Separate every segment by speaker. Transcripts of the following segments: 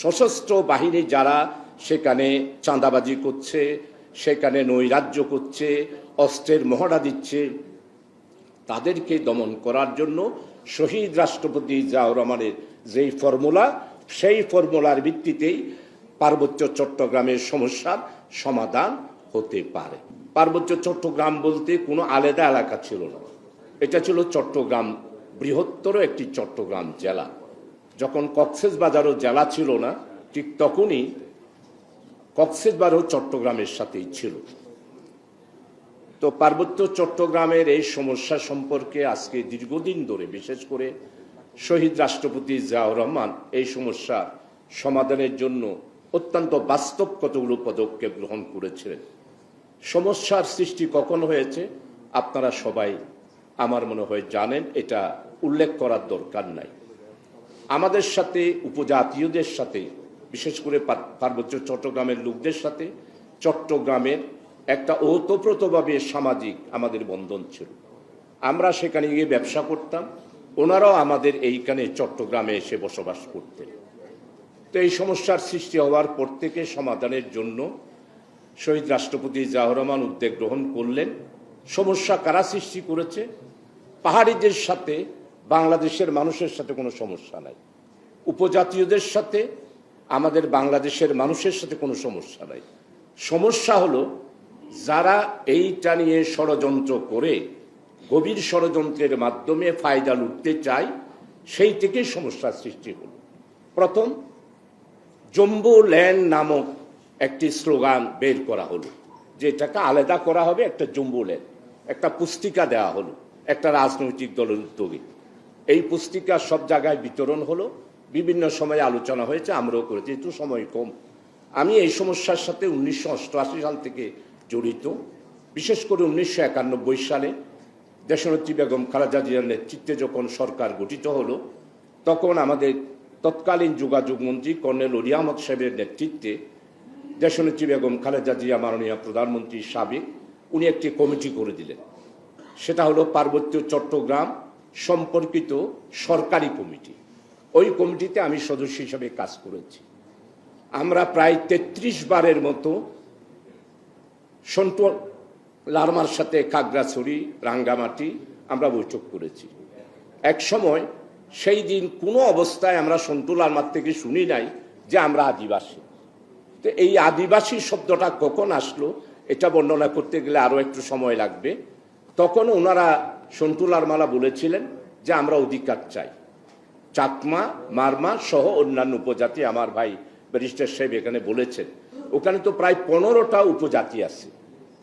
Speaker 1: সশস্ত্র বাহিনী যারা সেখানে চাঁদাবাজি করছে, সেখানে নৈরাজ্য করছে, অস্ত্রের মহড়া দিচ্ছে, তাদেরকে দমন করার জন্য শহীদ রাষ্ট্রপতি জিয়াউর রহমানের যেই ফর্মুলা, সেই ফর্মুলার ভিত্তিতেই পার্বত্য চট্টগ্রামের সমস্যার সমাধান হতে পারে। পার্বত্য চট্টগ্রাম বলতে কোনো আলাদা এলাকা ছিল না। এটা ছিল চট্টগ্রাম বৃহত্তর একটি চট্টগ্রাম জেলা। যখন কক্সেস বাজারও জেলা ছিল না, ঠিক তখনই কক্সেস বাজারও চট্টগ্রামের সাথেই ছিল। তো পার্বত্য চট্টগ্রামের এই সমস্যা সম্পর্কে আজকে দীর্ঘদিন ধরে, বিশেষ করে শহীদ রাষ্ট্রপতি জিয়াউর রহমান, এই সমস্যার সমাধানের জন্য অত্যন্ত বাস্তব কতগুলো পদক্ষেপ গ্রহণ করেছিলেন। সমস্যার সৃষ্টি কখন হয়েছে, আপনারা সবাই আমার মনে হয় জানেন, এটা উল্লেখ করার দরকার নাই। আমাদের সাথে, উপজাতীয়দের সাথে, বিশেষ করে পার- পার্বত্য চট্টগ্রামের লোকদের সাথে, চট্টগ্রামের একটা ওতপ্রোতভাবে সামাজিক আমাদের বন্ধন ছিল। আমরা সেখানে গিয়ে ব্যবসা করতাম, ওনারাও আমাদের এইখানে চট্টগ্রামে এসে বসবাস করতেন। তো এই সমস্যার সৃষ্টি হওয়ার পর থেকে সমাধানের জন্য শহীদ রাষ্ট্রপতি জিয়াউর রহমান উদ্যোগ গ্রহণ করলেন। সমস্যা কারা সৃষ্টি করেছে? পাহাড়িদের সাথে বাংলাদেশের মানুষের সাথে কোনো সমস্যা নাই। উপজাতীয়দের সাথে আমাদের বাংলাদেশের মানুষের সাথে কোনো সমস্যা নাই। সমস্যা হলো, যারা এইটা নিয়ে ষড়যন্ত্র করে, গভীর ষড়যন্ত্রের মাধ্যমে ফায়দা লুটতে চায়, সেই থেকেই সমস্যার সৃষ্টি হলো। প্রথম, জম্বু ল্যান্ড নামক একটি স্লোগান বের করা হলো, যেটাকে আলাদা করা হবে একটা জম্বু ল্যান্ড, একটা পুস্তিকা দেওয়া হলো, একটা রাজনৈতিক দলের উদ্যোগে। এই পুস্তিকা সব জায়গায় বিতরণ হলো। বিভিন্ন সময়ে আলোচনা হয়েছে, আমরাও করেছি, একটু সময় কম। আমি এই সমস্যার সাথে উনিশশো অষ্টআশি সাল থেকে জড়িত। বিশেষ করে উনিশশো একানব্বই সালে দেশনেত্রী বেগম খালেদা জিয়ার নেতৃত্বে যখন সরকার গঠিত হলো, তখন আমাদের তৎকালীন যোগাযোগ মন্ত্রী কর্নেল অলি আহমদ সাহেবের নেতৃত্বে দেশনেত্রী বেগম খালেদা জিয়া মাননীয় প্রধানমন্ত্রী সাবেক, উনি একটি কমিটি করে দিলেন। সেটা হলো পার্বত্য চট্টগ্রাম সম্পর্কিত সরকারি কমিটি। ওই কমিটিতে আমি সদস্য হিসেবে কাজ করেছি। আমরা প্রায় তেত্রিশ বারের মতো সন্টু লারমার সাথে খাগড়াছড়ি, রাঙ্গামাটি আমরা বৈঠক করেছি। এক সময় সেই দিন কোনো অবস্থায় আমরা সন্টু লারমার থেকে শুনি নাই যে আমরা আদিবাসী। তো এই আদিবাসী শব্দটা কখন আসলো, এটা বর্ণনা করতে গেলে আরও একটু সময় লাগবে। তখন ওনারা সন্টু লারমালা বলেছিলেন যে আমরা অধিকার চাই। চাকমা, মারমা সহ অন্যান্য উপজাতি আমার ভাই ব্যারিস্টার সাহেব এখানে বলেছেন। ওখানে তো প্রায় পনেরোটা উপজাতি আছে।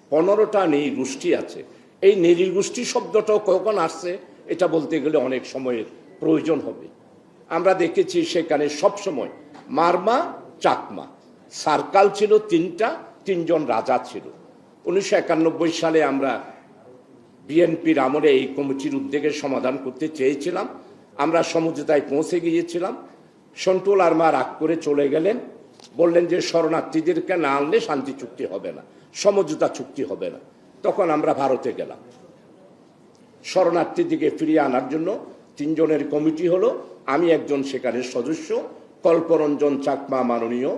Speaker 1: পনেরোটা নেই, গোষ্ঠী আছে। এই নৃগোষ্ঠী শব্দটাও কখন আসছে, এটা বলতে গেলে অনেক সময়ের প্রয়োজন হবে। আমরা দেখেছি সেখানে সব সময় মারমা, চাকমা। সার্কাল ছিল তিনটা, তিনজন রাজা ছিল। উনিশশো একানব্বই সালে আমরা বিএনপির আমলে এই কমিটির উদ্যোগে সমাধান করতে চেয়েছিলাম। আমরা সমঝোতায় পৌঁছে গিয়েছিলাম। সন্টুল আরমা রাগ করে চলে গেলেন। বললেন যে, শরণার্থীদেরকে না আনলে শান্তি চুক্তি হবে না, সমঝোতা চুক্তি হবে না। তখন আমরা ভারতে গেলাম। শরণার্থীদিকে ফিরিয়ে আনার জন্য তিনজনের কমিটি হলো, আমি একজন সেখানে সদস্য, কল্পরঞ্জন চাকমা মাননীয়,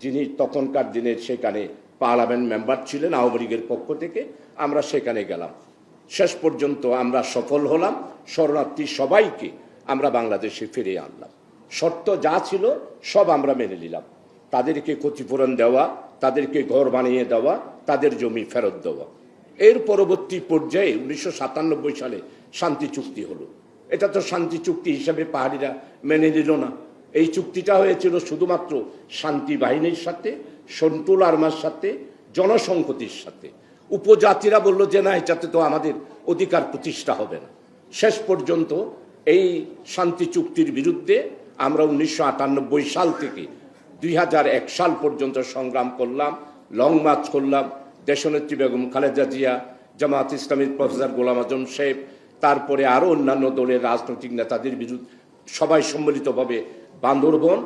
Speaker 1: যিনি তখনকার দিনের সেখানে পার্লামেন্ট মেম্বার ছিলেন আওয়ামী লীগের পক্ষ থেকে, আমরা সেখানে গেলাম। শেষ পর্যন্ত আমরা সফল হলাম, শরণার্থী সবাইকে আমরা বাংলাদেশে ফিরে আনলাম। শর্ত যা ছিল, সব আমরা মেনে নিলাম। তাদেরকে ক্ষতিপূরণ দেওয়া, তাদেরকে ঘর বানিয়ে দেওয়া, তাদের জমি ফেরত দেওয়া। এর পরবর্তী পর্যায়ে উনিশশো সাতানব্বই সালে শান্তি চুক্তি হলো। এটা তো শান্তি চুক্তি হিসাবে পাহাড়িরা মেনে নিল না। এই চুক্তিটা হয়েছিল শুধুমাত্র শান্তি বাহিনীর সাথে সন্টুল আর্মার সাথে, জনসংহতির সাথে। উপজাতিরা বলল যে না, এটাতে তো আমাদের অধিকার প্রতিষ্ঠা হবে না। শেষ পর্যন্ত এই শান্তি চুক্তির বিরুদ্ধে আমরা উনিশশো আটানব্বই সাল থেকে দুই হাজার এক সাল পর্যন্ত সংগ্রাম করলাম, লং মার্চ করলাম। দেশনেত্রী বেগম খালেদা জিয়া জামাত ইসলামীর প্রফেসর গোলাম আজম সাহেব তারপরে আরও অন্যান্য দলের রাজনৈতিক নেতাদের বিরুদ্ধে সবাই সম্মিলিতভাবে বান্দরবন,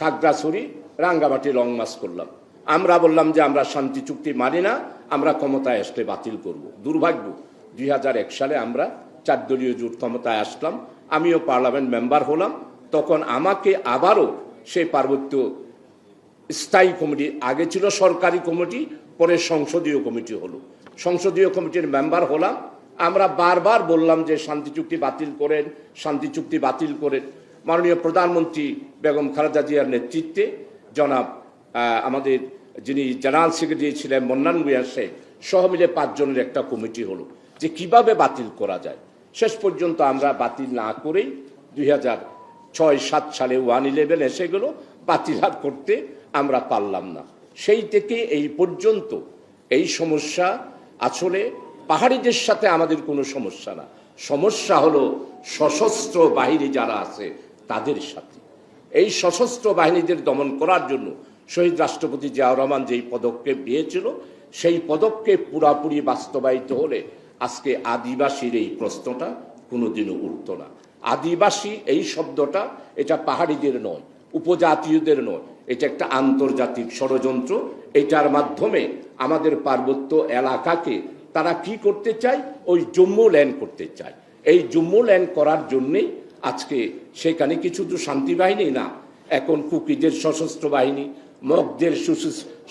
Speaker 1: খাগড়াছড়ি, রাঙ্গামাটি লং মার্চ করলাম। আমরা বললাম যে আমরা শান্তি চুক্তি মানি না, আমরা ক্ষমতায় আসলে বাতিল করব। দুর্ভাগ্য, দুই হাজার এক সালে আমরা চার দলীয় জোট ক্ষমতায় আসলাম, আমিও পার্লামেন্ট মেম্বার হলাম, তখন আমাকে আবারও সেই পার্বত্য স্থায়ী কমিটি, আগে ছিল সরকারি কমিটি, পরে সংসদীয় কমিটি হলো। সংসদীয় কমিটির মেম্বার হলাম, আমরা বারবার বললাম যে শান্তি চুক্তি বাতিল করেন, শান্তি চুক্তি বাতিল করেন। মাননীয় প্রধানমন্ত্রী বেগম খালেদা জিয়ার নেতৃত্বে জনাব আমাদের যিনি জেনারেল সেক্রেটারি ছিলেন মন্নান শেখ, সহ মিলে পাঁচজনের একটা কমিটি হলো যে কীভাবে বাতিল করা যায়। শেষ পর্যন্ত আমরা বাতিল না করেই দুই হাজার ছয় সাত সালে ওয়ান ইলেভেন এসে গেল, বাতিল আর করতে আমরা পারলাম না। সেই থেকে এই পর্যন্ত এই সমস্যা আসলে পাহাড়িদের সাথে আমাদের কোনো সমস্যা না। সমস্যা হলো সশস্ত্র বাহিনী যারা আছে তাদের সাথে। এই সশস্ত্র বাহিনীদের দমন করার জন্য শহীদ রাষ্ট্রপতি জিয়াউর রহমান যেই পদক্ষেপ নিয়েছিল সেই পদক্ষেপ পুরাপুরি বাস্তবায়িত হলে আজকে আদিবাসীর এই প্রশ্নটা কোনোদিনও উঠত না। আদিবাসী এই শব্দটা এটা পাহাড়িদের নয়, উপজাতীয়দের নয়, এটা একটা আন্তর্জাতিক ষড়যন্ত্র। এটার মাধ্যমে আমাদের পার্বত্য এলাকাকে তারা কি করতে চায়? ওই জম্মু ল্যান্ড করতে চায়। এই জম্মু ল্যান্ড করার জন্যেই আজকে সেখানে কিছু তো শান্তি বাহিনী না, এখন কুকিদের সশস্ত্র বাহিনী মগদের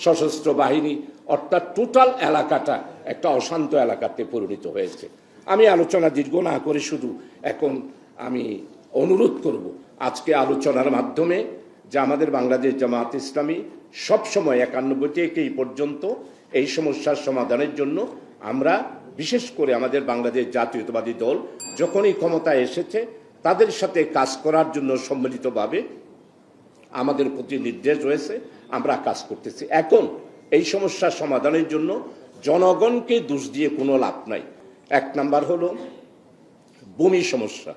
Speaker 1: সশস্ত্র বাহিনী, অর্থাৎ টোটাল এলাকাটা একটা অশান্ত এলাকাতে পরিণত হয়েছে। আমি আলোচনা দীর্ঘ না করে শুধু এখন আমি অনুরোধ করব, আজকে আলোচনার মাধ্যমে যে আমাদের বাংলাদেশ জামাত ইসলামী সবসময় একানব্বই থেকে এই পর্যন্ত এই সমস্যার সমাধানের জন্য আমরা, বিশেষ করে আমাদের বাংলাদেশ জাতীয়তাবাদী দল, যখনই ক্ষমতায় এসেছে, তাদের সাথে কাজ করার জন্য সম্মিলিতভাবে আমাদের প্রতি নির্দেশ রয়েছে। আমরা কাজ করতেছি। এখন এই সমস্যার সমাধানের জন্য জনগণকে দোষ দিয়ে কোনো লাভ নাই। এক নাম্বার হলো ভূমি সমস্যা।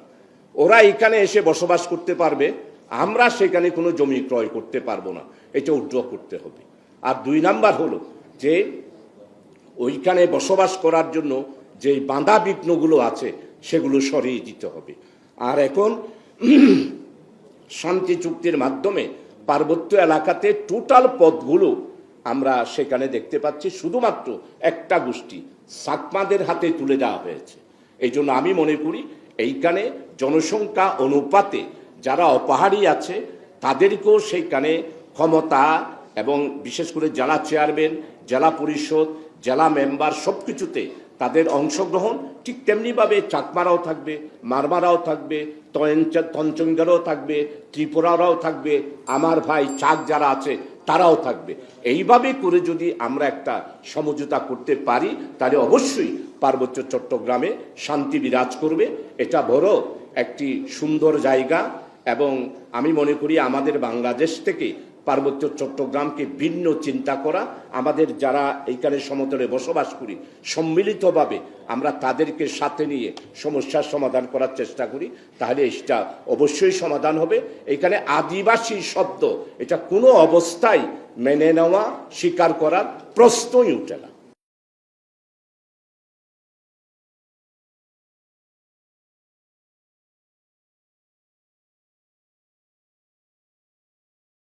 Speaker 1: ওরা এখানে এসে বসবাস করতে পারবে, আমরা সেখানে কোনো জমি ক্রয় করতে পারব না। এটা উড্র করতে হবে। আর দুই নাম্বার হলো যে ওইখানে বসবাস করার জন্য যে বাঁধা বিঘ্নগুলো আছে, সেগুলো সরিয়ে দিতে হবে। আর এখন শান্তি চুক্তির মাধ্যমে পার্বত্য এলাকাতে টোটাল পথগুলো আমরা সেখানে দেখতে পাচ্ছি। শুধুমাত্র একটা গোষ্ঠী সাকমাদের হাতে তুলে দেওয়া হয়েছে। এই জন্য আমি মনে করি এইখানে জনসংখ্যা অনুপাতে যারা অপাহাড়ি আছে, তাদেরকেও সেইখানে ক্ষমতা এবং বিশেষ করে জেলা চেয়ারম্যান জেলা পরিষদ, জেলা মেম্বার সব কিছুতে তাদের অংশগ্রহণ ঠিক তেমনিভাবে চাকমারাও থাকবে, মারমারাও থাকবে তঞ্চঙ্গারাও থাকবে, ত্রিপুরারাও থাকবে, আমার ভাই চাক যারা আছে তারাও থাকবে। এইভাবে করে যদি আমরা একটা সমঝোতা করতে পারি, তাহলে অবশ্যই পার্বত্য চট্টগ্রামে শান্তি বিরাজ করবে। এটা বড় একটি সুন্দর জায়গা এবং আমি মনে করি আমাদের বাংলাদেশ থেকে পার্বত্য চট্টগ্রামকে ভিন্ন চিন্তা করা, আমাদের যারা এইখানে সমতলে বসবাস করি, সম্মিলিতভাবে আমরা তাদেরকে সাথে নিয়ে সমস্যার সমাধান করার চেষ্টা করি, তাহলে এটা অবশ্যই সমাধান হবে। এখানে আদিবাসী শব্দ, এটা কোনো অবস্থায় মেনে নেওয়া, স্বীকার করার প্রশ্নই উঠে না।